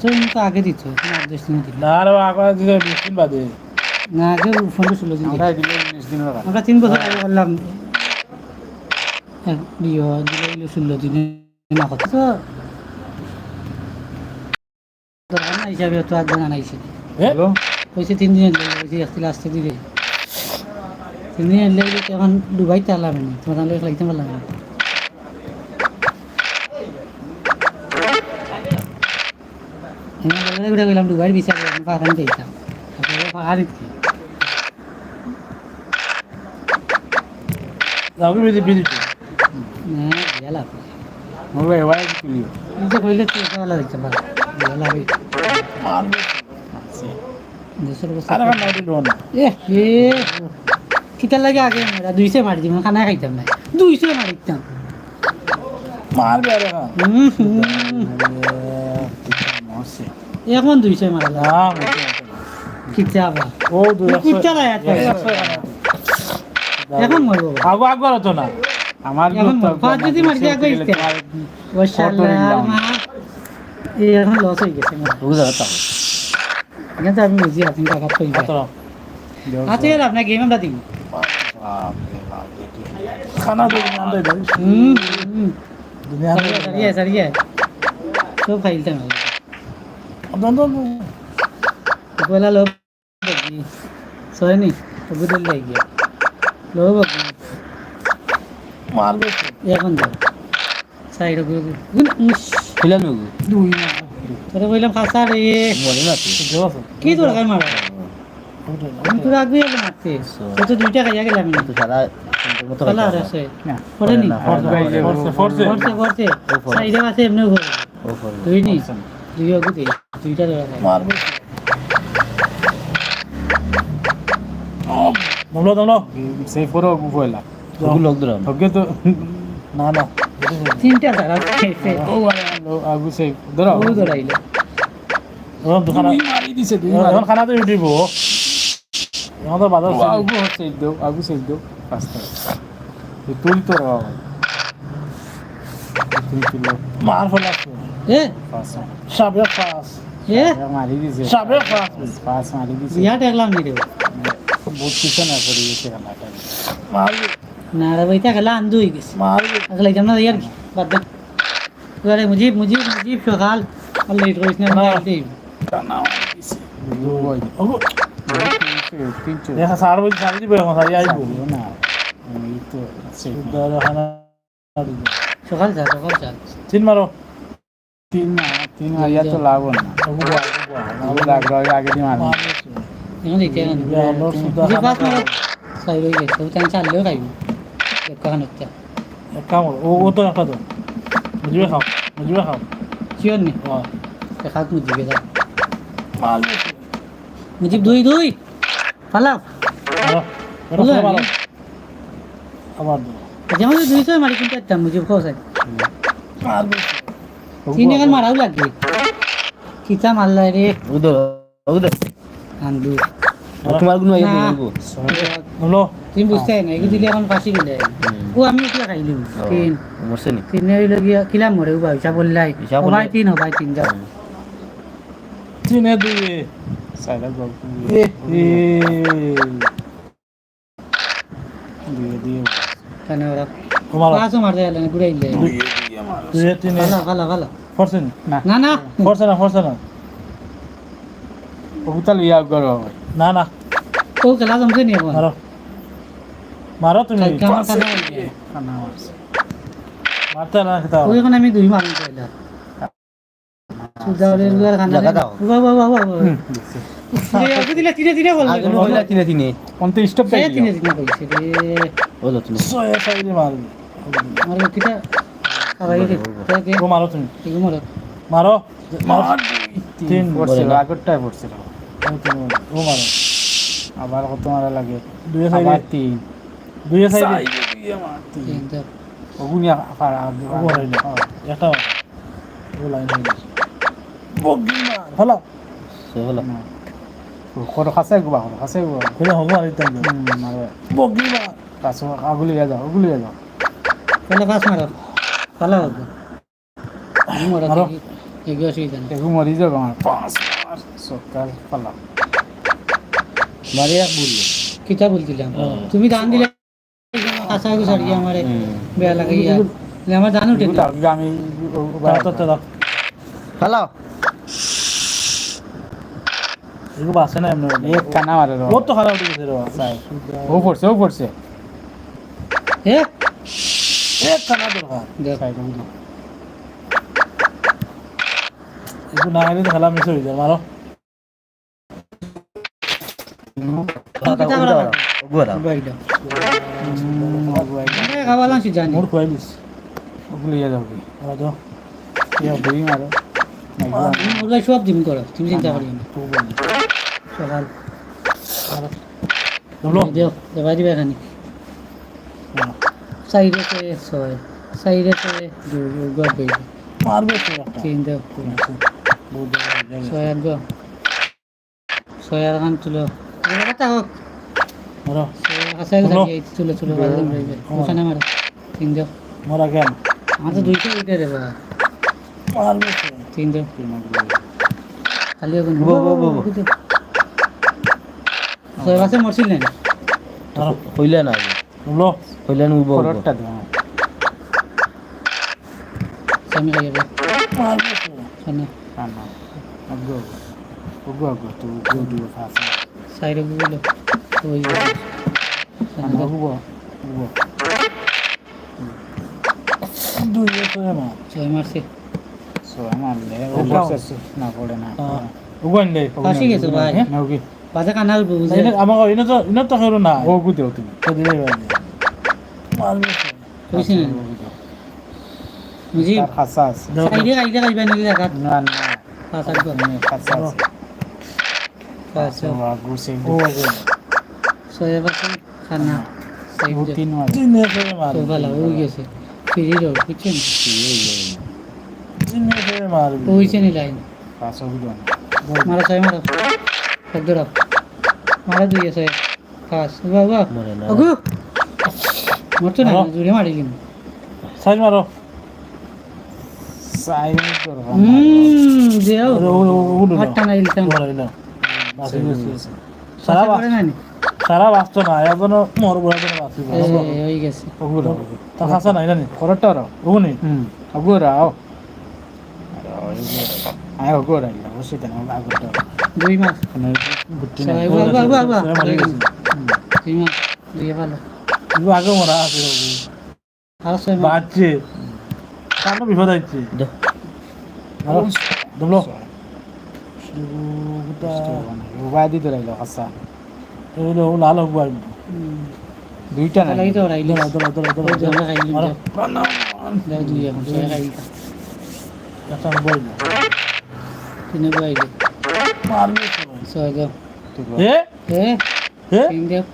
তো আগে দিচ্ছ তুমি আদেশ দিন দিলে। না রে আগে দিলে বিশ দিন বাদে। না আগে ফোনটা ষোলো দিন আমরা দিলে উনিশ আগে আমরা তিন বছর আগে করলাম হ্যাঁ, বিয়ে দিলে ষোলো দিনে না কথা তো দরকার না হিসাবে তো একজন আনাইছে হ্যালো কইছে তিন দিনের লেগে কইছে আসতে আসতে দিলে তিন দিনের লেগে তো এখন ডুবাইতে আলাম তোমার লাগতে পারলাম না। আমি বলে ঘুরে গেলাম ডুবাইয়ের বিচার আমি পাখান দিতাম পাহাড়ি কি যাবি বিজি বিজি না গেলাম মোর এবারে তুলি নিজে কইলে তো এটা ভালো দেখতে পারো গেলাম দেশের অবস্থা আর এখন নাইটি লোন এ এ কিতার লাগে আগে আমরা দুইশো মারি দিব খানা খাইতাম না দুইশো মারিতাম মারবে আর এখন এখন দুইশো মারালাম না মরছে কিতা আবার। ও এখন মরবো। আগো হতো না। আমার পাঁচ যদি মারছি আগে ইস্তে। ওশাল্লাহ মা এ এখন লস হয়ে গেছে। বুঝা আমি বুঝি আপনি টাকা কই কত আচ্ছা এর আপনার গেম আমরা দিব খানা তো হুম দুনিয়া সারিয়ে সারিয়ে সব পয়লা লোক বগি সয়নি বুদল লাগ গিয়া লো বগি মারবে এখন যাও সাইডগুলো নাকি দুই তোরে কইলাম খাসা রে বলে না কি তোর গায় মারা আমি রাখবি এলো মারতে তো দুইটা খাইয়া গেলাম না তো সারা পালা আর আছে পড়ে নি ফোর্সে ফোর্সে পড়ছে পড়ছে সাইডে আছে এমনি ঘর ও নি। দুই অগুতে দুইটা ধরা দমলো দমলো সেই পুরো গুফলা লোক ধরাম ওকে তো না না। তিনটা ধরা ও আগু সেই। ধরো। ও ধরাইলো ও দোকান মারি দিছে এখন খানা তো উঠিব। এখন তো বাজার আগু দেও আগু সেই দেও পাঁচটা তুই তো রাও মার ফলা এ? পাঁচ সাবে পাঁচ মারি সাবে পাঁচ পাঁচ মারি দিছে দেখলাম নি রে বহুত কিছু না করে গেছে খানাটা মারি না রে বইতা খেলা আন্দু হয়ে গেছে মারি আসলে যাম না ইয়ার বাদ দে এবারে মুজিব মুজিব মুজিব সকাল আর লেট করিস না না। মারি দিছে ওগো দেখা সার বই সারি দিবে সারি আইবো না এই তো সকাল যা সকাল যা তিন মারো তিন না তিন হাজার তো লাগবো না। মুজিব দুই দুই। পালাও। আবার দাও যেমন দুইশো মারি কিন্তু মুজিব খোসাই মারবে তিন এখন মারাও লাগবে কিতা মারলাই রে ওগুলো ওগুলো আন্দু তোমার কোনো আইয়া না। বলব হলো তুমি বুঝতে না এগুলো দিলে এখন ফাঁসি দিলে ও আমি এতিয়া খাইলিম তিন মরছে নি তিনে হইল গিয়া কিলাম মরে উবা হিসাব বললাই হিসাব হবাই বললাই। তিন হবাই তিন যাও তিনে দুই সাইডা গল্প এ এ দিয়ে দিয়ে কেন ওরা তোমার পাঁচও মারতে গেলে না ঘুরে ইলে দুই তিনে না না ফরছে না ফরছে না ওগুতাল ইয়া করো না না ও খেলা জমছে নি মারো মারো তুমি কেমন খানা হইছে? খানা মারছে মারতে না খেতে ওই এখন আমি দুই মারি কইলা সুদাউলের গুয়ার খানা বাবা বাবা বাবা দিলে তিনে তিনে বলবে আগে হইলা তিনে তিনে অন্তে স্টপ তিনে তিনে কইছে রে ওলো তুমি সয়ে সাইডে মারবি আমার কিটা সবাই রে তাকে ও মারো তুমি। মরে। মারো। মারো তিন পড়ছে, পড়ছে আগরটায় পড়ছে ও মারো। আবার কত মারা লাগে? দুই সাইডে তিন। দুই সাইডে তিন। তিন তো ওগুনিয়া ফারা ওগো হইল একটা ও লাইন হইল বগিমা হলো? সে হলো। কত খাসে গুবা হলো খাসে গুবা হলো হব আর ইতাম মারে। বগিমা কাছে আগুলি যাও আগুলি যাও। তাহলে পাঁচ মারো। ভালো হবে। মরা। অসুবিধা নেই এগু মরি যাবে আমার। পাঁচ সকাল পালা। কিতা বলছিলাম। তুমি দান দিলে আমারে বেয়া লাগে ইয়া বলে আমার দান উঠে। আমি দাও তো, তো দাও। হ্যালো? এগু বাসে না এমনি? এক কানা মারে ও তো খারাপ উঠে গেছে রে। ও পড়ছে ও পড়ছে। এক কানা দরকার দেখ এগু না গেলে তো খেলা মিস হয়ে যায় মারো। করা সব দিন করো তুমি চিন্তা বলি সকাল দবলো দেও দেবা দিবে এখানে সাইডেতে ছয় সাইডেতে গড় বই মারবে তো একটা। তিন জায়গায় ছয় আর গো ছয় আর খান তুলো। কথা হোক। বাজলাম রইবে। ওখানে মারো। তিন দেও। মারা কেন? আমার তো দুইশো উঠে রে বাবা। মারবে তো। তিন দেও। খালি এখন বো, বো, বো, বো। ছয় বাসে মরছিল না হইলে না। দবলো হইলে না উব পরটা দাও সামনে কানা আগো আগো আগো তো গো দিও ফাস সাইডে গুলো ওই কানা আগো আগো দুই তো মা ছয় মারছে। সো মারলে ও বসে না পড়ে না। ওগো আনলে ফাঁসি গেছে ভাই। নাও কি। বাজে কানা বুঝে এনে আমাকে এনে তো এনে তো করো না ও গু দেও তুমি। তো দিলে বাদ মারবে। বুঝি সাইডে আইডে দেখা। না না। ও খানা। তিন তিন ভালো হয়ে গেছে। ফিরি বুঝছেন? তিন করে মার লাইন দুই আছে পাঁচ বাবা বাবা মরে না। অগু মরতো না জুড়ে মারি কিন্তু সাইড মারো সাইড করো হুম দেও সারা বাঁচতো না এখন মোর বড় বড় বাঁচি হয়ে গেছে ওগুলো তা খাসা নাই জানি করটা র ওগুনি হুম ওগুলো আও আয় ওগুলো দেন আগটা দুই মাস মানে দুই মাস দুই ভালো ইগো আগে মরা আছে আর মাস বাচ্চে কানো বিপদ। মারো দমলো উবাদি তো রাইলো হাসা এগুলো লাল হোক দুইটা না লাগি তো রাইলি দরা ওই দরা জন্য খাইলি দাও দুই এখন ছয় খাইলি একটা বল তিনে বাইলে মারবে ছয় দাও এ? এ? এ?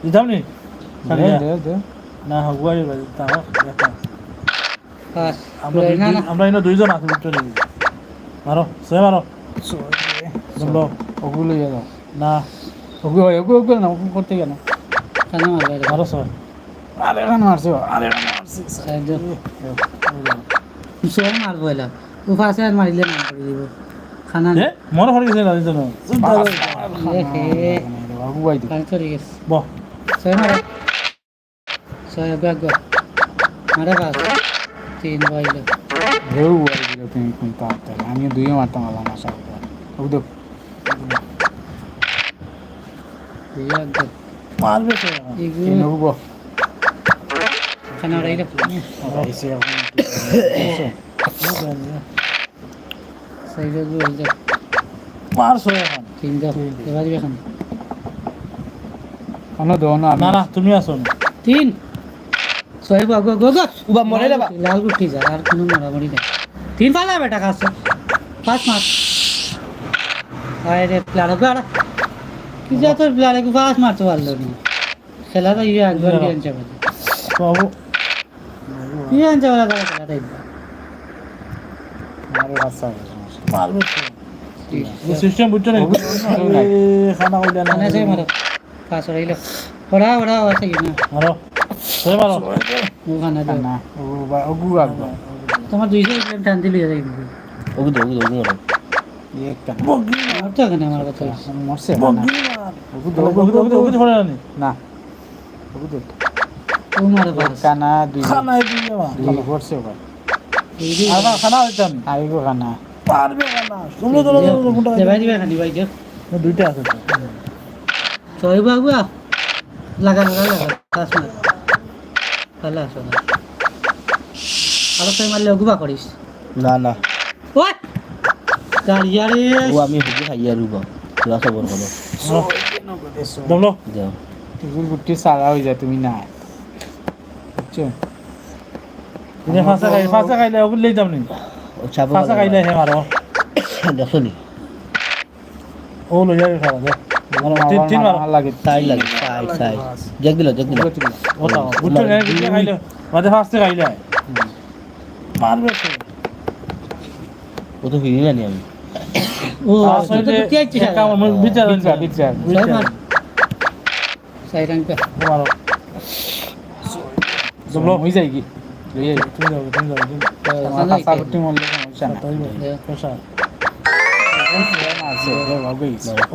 দাও নি দে, দে, দে। না হোক বার তা পাঁচ আমরা না দুই- না আমরা এনে দুইজন আছি বুঝছ নাকি মারো সে মারো। দমলো ওগুলো দাও না। ওগুলো ওগুলো ওগুলো না ওগুলো করতে গেল। কানা মারবে মারো সবাই আরে গান মারছে আরে গান মারছে ছয় মারবো এলা। আর মারিলে নাম করে দিব। খানা মনে পড়ে গেছে না দিন এ বাবু ভাই তো পানি চলে গেছে। বহ ছয় মারো। ছয় আগে মারে পাঁচ তিন বাইলে। আর দিল তুমি কোন তাতে আমি দুই মারতাম আলা মাসা ওগুলো দেখ। দুই আগে মারবে তো। এগুলো খানা রাইলে সাইডে গুলো হয়ে যাক। সো এখন? তিন দাও এবার দিবে খানা কোনো দো না না তুমি আসো তিন? ছয় গো গো গো উবা মরে যাবা। লাল উঠি যা আর কোনো মারামারি নেই। তিন পালা বেটা কাজ পাঁচ মাস। আরে প্লাড়া প্লাড়া কি যা তোর প্লাড়া কি পাঁচ মারতে পারল না। খেলা তো ইয়ে একবার আনছে বাজে বাবু। মারে তো সিস্টেম বুঝছ না? খানা কইলা না। মারো রইল ওরা ওরা আছে কি না। মারো তোমার দুইশো টান দিলি ওগু দে ওগু মরে। বগি আমার কথা। মরছে না ওগু দে কানা দুই খানা দুই আর খানা হইতাম। আইগো কানা পারবে খানা। তুমি তো কোনটা দেবাই দিবে খানি ভাই দেখ। দুইটা আছে। তো ছয় লাগা লাগা লাগা। মার আছো না। আরও ছয় মারলে গুবা করিস। না না। ওই! গাড়িয়া রে। ও আমি হুজি খাইয়া রুব। তোরা সবর করো। দমলো যাও। এগুলো গুটি সারা হয়ে যায় তুমি না বুঝছ? ফাঁসা খাই ফাঁসা খাইলে ওগুলো লই যাম নি ও চাপ ফাঁসা খাইলে হে মারো। দেখো নি। ও লই যাবে ফারা দে। তিন তিন লাগে সাইড লাগে সাইড সাইড জেক দিল খাইলে মাঝে খাইলে মারবে ও তো আমি। ও আসলে তো কি আইছিস বিচার বিচার বিচার ছয় মার। সাইড মারো। দমলো যায় কি? লই যাই তুমি যাও তুমি যাও তুমি আমার না তাই ভাবে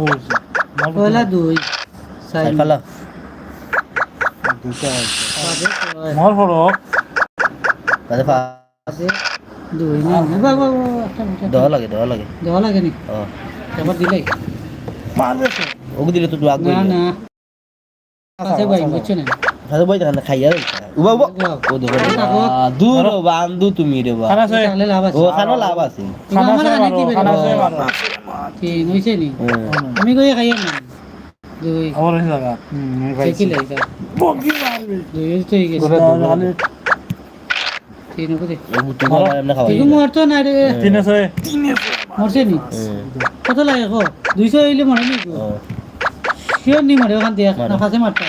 ও পয়লা দুই সাইড। সাইড ফালা দুটো আছে মর পড়ো। তাতে ফা দুই না বাবা বাবা দেওয়া লাগে দেওয়া লাগে। দেওয়া লাগে নি ও এবার দিলাই মারবে। দিলে তো না না। আছে ভাই বুঝছ না? বই খাইয়া দূর ও তুমি রে লাভ আছে। আমি কই খাইয়ে না। কত লাগে কো? দুইশো হইলে মরে নি ও। নি মরে ওখান দিয়ে। মারে। না ফাঁসে মারতো।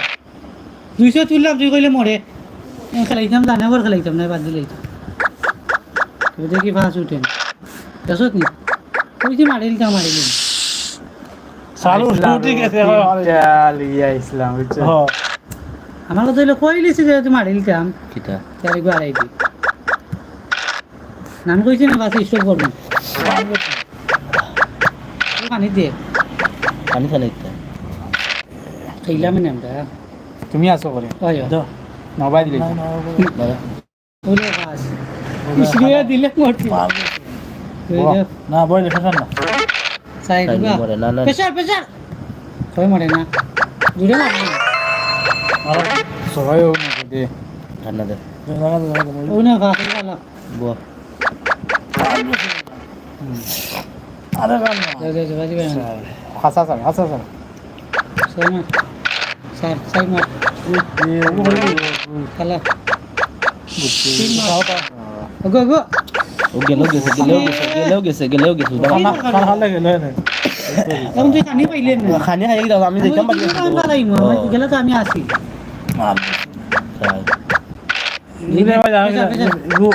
দুইশো তুললাম তুই কইলে মরে। খেলাইতাম জানে আবার খেলাইতাম না বাদ দিলাইতাম তুই দেখি ফাঁস উঠে দেখছত নি তা ঠিক আছে লিয়া ইসলাম বুঝছ? হ্যাঁ। আমার কথা হইলে কই লিছি যে তুই মারিলতাম কিতা? তার একবার আড়াই দি নাম কইছি না বাস স্টপ করব? পানি দিয়ে পানি কিতা খাইলাম নামটা তুমি আসো করে দাও নবাই দিলে মানে ওরে বাস ইসরিয়া দিলে মরতি না বইলে ফেসান না সাইড খাইনি বা মরে না না প্রেসার প্রেসার কই মরে না দূরে মারবি সবাই ও নকে দে ঠান্ডা দে ও না বাস ভালো বুয়া আরে গান না দে দে বাজি খালা গো গো ও গেলেও গেছে গেলেও গেছে গেলেও গেছে গেলেও গেছে খানা খানা হালে গেলে না এখন তুই কানি পাইলেন না খানি খাই দাও আমি দেখতাম পারি গেলে তো। আমি আসি দিনে ভাই আমি ইগু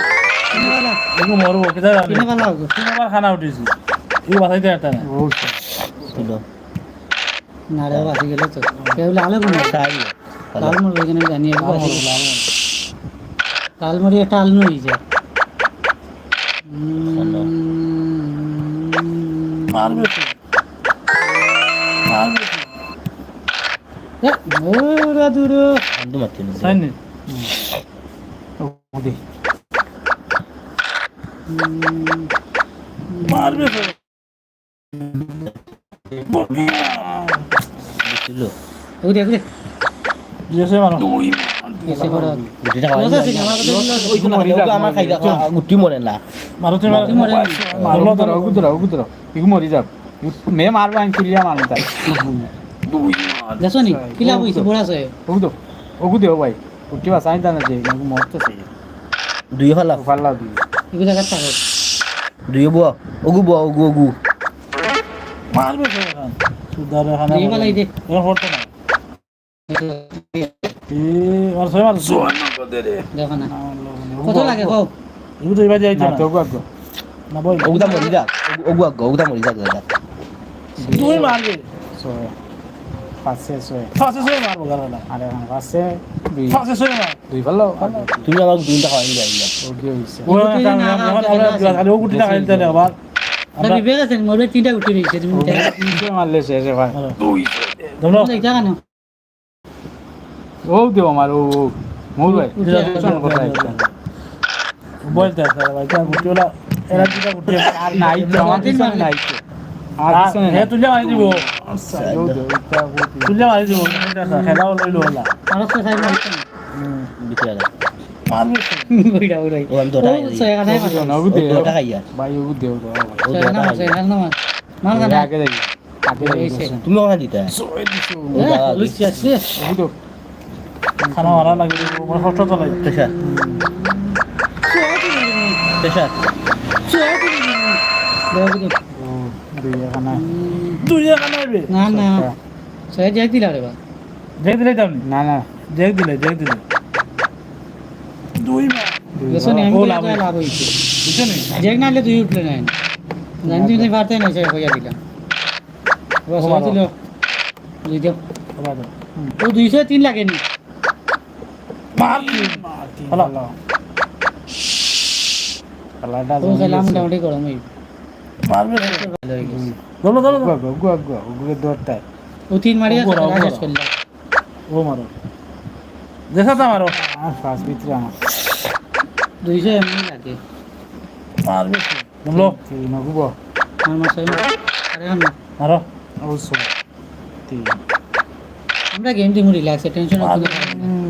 ইগু মরবো কেদা আমি তিনবার খানা উঠিছি ইগু বাসাইতে একটা না ও না রে বাসি গেলে তো কেউ লালে গুণ লাল মর ওইখানে জানি আমি বাসি লাল মরি একটা আলু হয়ে যায় মারবে মারো মরে মারো মারো মরে মরি যাব মে মারবা আন কিলিয়া মারন তাই দেখছ নি কিলা বইছে বড় আছে ওগু দো ভাই উঠি বাস আইন দানা যে নগু মরতে সে দুই ফালা ফাল্লা দি এগুলো জায়গা থাকে দুই বুয়া ওগু বুয়া ওগু ওগু মারবে সুদারে খানা এই বেলাই দে এখন ফটো না এ আর সবাই মারো দেখো না কত লাগে কও ইগু এবার যাইতো না না তো ওগু না বই ওগুদা মরি যাক ওগু আগ মরি যাক দাদা তুমি মারবে সো পাঁচে ছয় ফাঁসে সবাই মারবো গালাটা আর পাঁচে দুই ফাঁসে সবাই মার দুই ফাল্লা তুমি আমার দুইটা খাওয়াই দিলা ওগি হইছে ও আমরা আমরা গুটি না খাইতে আবার তা বিবেক আছে মোর তিনটা উঠে রয়েছে তুমি দেখা তিনশো মারলে কেন মৌল ভাই উঠে শোন কথা একটা। বলতে আছে ভাই তা গুটি এরা দুটা গুটি আর নাই তো নাই তো। হে তুলে মারি দিব। আচ্ছা, ও দেব, এটা বহুত- তুলে মারি দিব খেলাও লইলো ওলা। আর তো। সাইড মার এই সে। বসুন। তুমি ওখানে দিতে ও দাদা, লুচি আছে ও দেব। খানা মারা লাগে কষ্ট তো লাগে এখানে আইবে না না। সে দিলা রে বা তামনি দুই লাভ হইছে যেক নালে তুই উঠলে নাই জানি তুই পারতে না সে কইয়া দিলাম বস দিল দুই দাও। ও দুইশো তিন লাগেনি। মার কি তিন হলো। হলো। খেলাটা জমে খেলা। মোটামুটি গরম হই মারবে ধরো গুয়া, গুয়া, গুয়া, গুয়া, ওগুলো দৌড়টায়। ও তিন মারি। শেষ করলাম ও মারো দেখা তো মারো আর ফার্স্ট ভিতরে আমার। দুইশো এমনি লাগে মারবে তোমলো তিন, ও আমার মাস আরে না মারো ও ষোলো। তিন। আমরা গেম দিমু রিল্যাক্স টেনশন হচ্ছে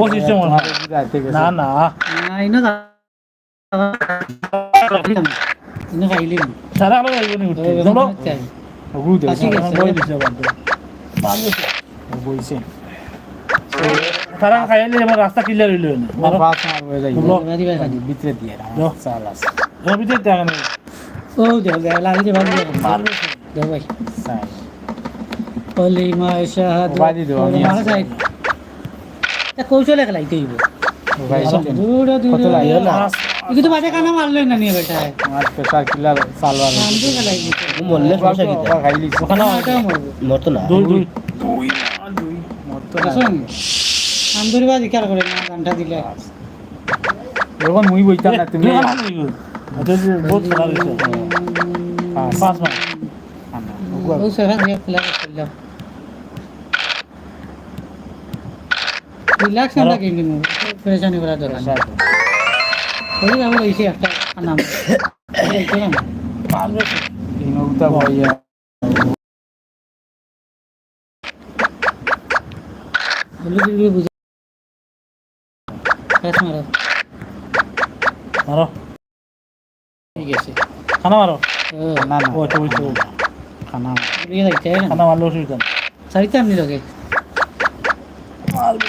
ও গেছে। না না না সারা আলো যাইব নি গুটি তোমলো ওগুলো দেব। বই দিছে বাদ ও বইছে। সারা খাইলে আমার রাস্তা ক্লিয়ার হইল না ও মারো মারবো, এই যাই। তোমলো দিবা ভিতরে দিয়ে দাও। চাল আছে। এর ভিতরে টাকা নেই ও দেও লাগে যে ভালো মারবে দেও ভাই চাল। কলিমা শাহাদ বাড়ি দেও, আমি মারা আছি। কৌশলে কত লাগে? কিন্তু বাজে কানা মারলো না নিয়ে বেটা। আমার প্রেসার কিলার চালবার আমি খেলাই ও মরলে সমস্যা কি খাইলি। ওখানে মরতো না? দুই দুই। মরতো না। শোন বাজি খেয়াল করে না গানটা দিলে। যখন মুই বইতাম না তুমি তুমি খানা নেই এটা যে বহুত খারাপ হইছে পাঁচ মাস ও সেখান থেকে খেলা। করলাম রিল্যাক্স থাকে কিন্তু পরেশানি করা দরকার নেই। ওই যাব এসে একটা নাম। বলে বুঝে কাজ মারো মারো ঠিক আছে। খানা মারো না না ও তো খানা না। খানা মারলে নেই সারিতে আপনি লগে মারবে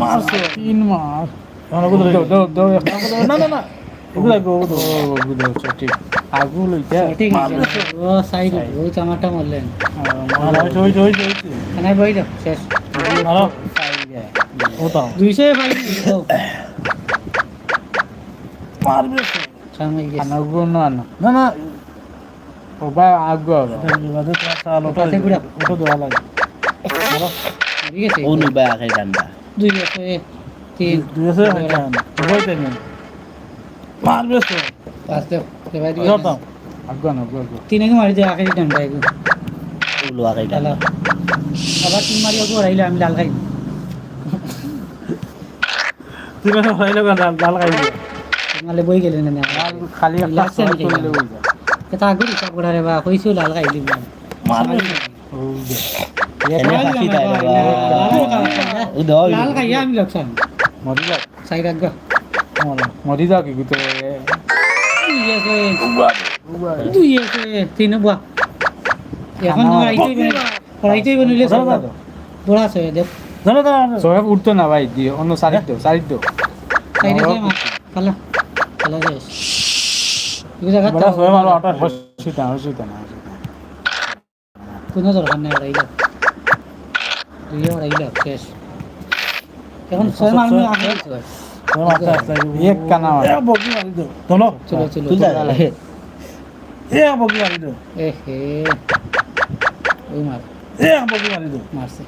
মারছো তিন মাস। না না না ওগুলো ওগুলো ও ওগু দৌ ঠিক আগু লইতে ঠিক আছে। ও সাইড ও চামাটা মারলেন। মারা হয়েছে হয়েছে হয়েছে হয়েছে। খানায় বই দাও শেষ। মারো। ওটাও দুইশো পাই মারবে তো সামনে গেছে খানা ওগু না না। না না ও বা আগু হবে বাদে তোমার ওটা দেওয়া লাগে। ঠিক আছে? ও নুবা আখাই ডান্ডা দুই আছে তিন দুই নেই মারবে তো পাঁচ দেও এবার দিবে ওটাও আগু না আগু আগু তিন আগে মারি দিয়ে ডান্ডা ডালা আবার তিন মারি ওকে ওরাইলে আমি লাল খাই তুই মানে হইলে গান ডাল খাইবি। নালে বই গেলেন না খালি একটা লাগছে। হয়ে তা আগে হিসাব করা রে বা কইছো লাল খাই দিবি এনে ফাঁসি তাই দাও লাল খাইয়া আমি লোকসান মরি যাও চাই রাখব মরি যাও কি গুতে দুই আছে তিন বুয়া এখন আইতেই বনিলে। বড় আছে দেখ। সবাই উঠতো না ভাই দিয়ে অন্য সাইড দাও মা এই জায়গা আটা হসিতা হসিতা না কোনো দরকার নেই দুই ওরাইল শেষ। এখন ছয় মাস আগে এক কানা চলো চলো চলো তুই এ বগি মারি দো। এ হে ওই মার। এ বগি মারি দো। মারছে।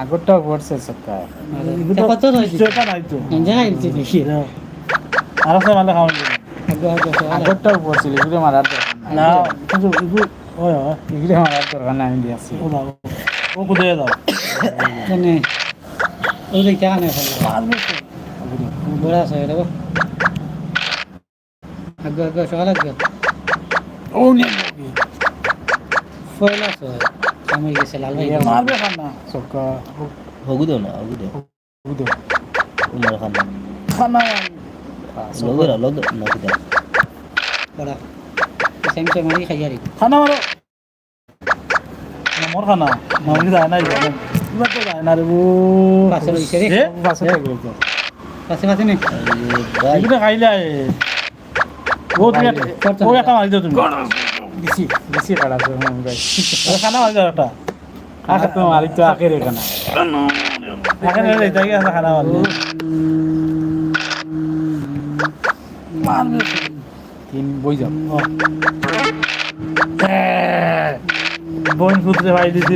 আগরটা পড়ছে সক্কা কত রয়েছে? চেটা নাই তো। জায়গা দিচ্ছি দেখি। আর সে খাওয়া আগে আগে আগরটা পড়ছিল এগুলো মারার না কিন্তু ওই এগুলো মারার দরকার নাই আমি দিয়েছি ও দাও ও কুদে দাও মানে ওই যে কেন বড় আছে রে আগে আগে সকাল আগে ও নিয়ে ফয়লা আছে আমি গেছে লাল ভাই মারবে খানা সক্কা হগু দাও না হগু দাও উদো উমর খান খানা লগো না কিটা বড় সেমসে মারি খাইয়া রে খানা মারো। না মোর খানা। মামলি যায় নাই জানেন কিবা তো যায় না রে ও পাশে রইছে রে পাশে তো পাশে পাশে নে? এগুলো খাইলে ও তুমি ও একটা মারি দাও তুমি। বেশি বেশি কাটা তো খানা মারি দাও একটা আগে তো মারি তো আগে রে কানা আগে নিয়ে আছে খানা মারলে মারবে তিন বই যাও বোন পুত্রে ভাই দিছি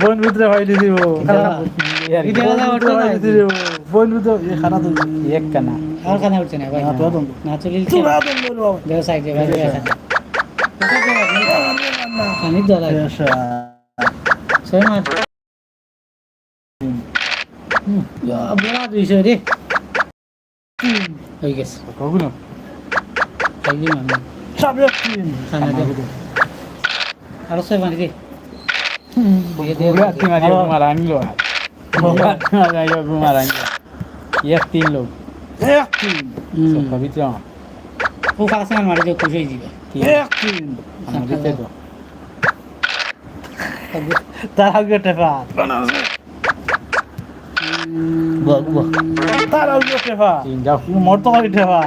বোন পুত্রে ভাই দিছি বোন পুত্র খানা তো এক কানা আর খানা উঠছে না ভাই না তো না চলিল তুরা দম বলব দেও সাইডে ভাই খানি দলা ছয় মাস বড় দুইশো রে হয়ে গেছে কগুলো Sabi man. Sabi akin. Sana din. Aro sa man di. Bulat tinggal dia bumarang lo. Bulat tinggal dia bumarang. Yakin lo. Yakin. So pavitra. ও কাছে মারি দিয়ে খুশি হয়ে যাবে ইয়াকিন আমাদের তে তো তার আগে টেপা বানাবে Gua, gua. Taruh gua Teva. Tindak. Motor Teva.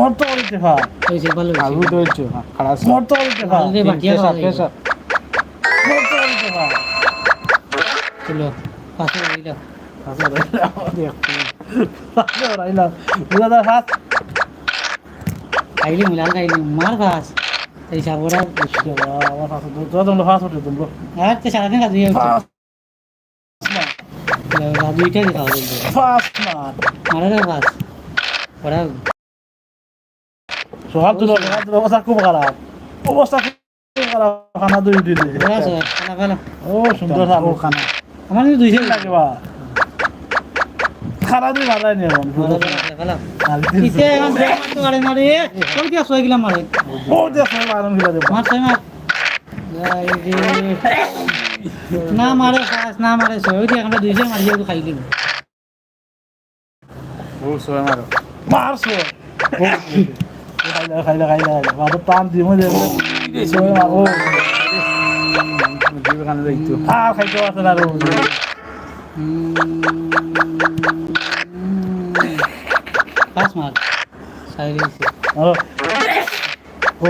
মরতে বলতে হা হইছে ভালো আলু তো হইছে খারাপ মরতে বলতে হা আলু বাকিয়া না পেশা মরতে বলতে হা এই সাবরা বুঝছ আমার হাত তো তো তোমরা হাত উঠে তোমরা। আর তো সারা দিন ওরা সোহাগ তো অবস্থা খুব খারাপ। অবস্থা খুব খারাপ খানা দুই দিলে। ও সুন্দর খানা। আমার কিন্তু দুই দিন লাগে বা খানা দুই ভালাই নি এখন ইতে এখন ব্রেক মারতো না মারে সাস না মারে সই দি এখন খাই লিব খাইলা খাইলা খাইলা খাইলা বাবা টান দিব আর খাইতে পারছে না পাঁচ মার ও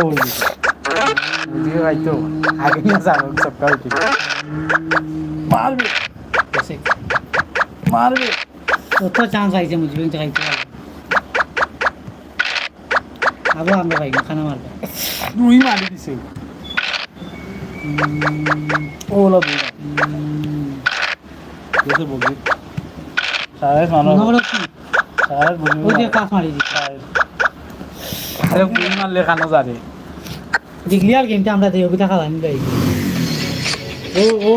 দিয়ে খাইতো আগে না যাব সব খাইতে মারবে মারবে কত চান্স আইছে মুজবিন খাইতে আবু আমরা ভাই খানা মারবে। রুই মারি দিছে। ওলা বুড়া দেখে বলবি? সারাই মানো সারাই বলবি ওই যে কাজ মারি দিছে। আরে রুই খানা যাবে দেখলি আর কিন্তু আমরা দেবো টাকা ভাই। ও ও।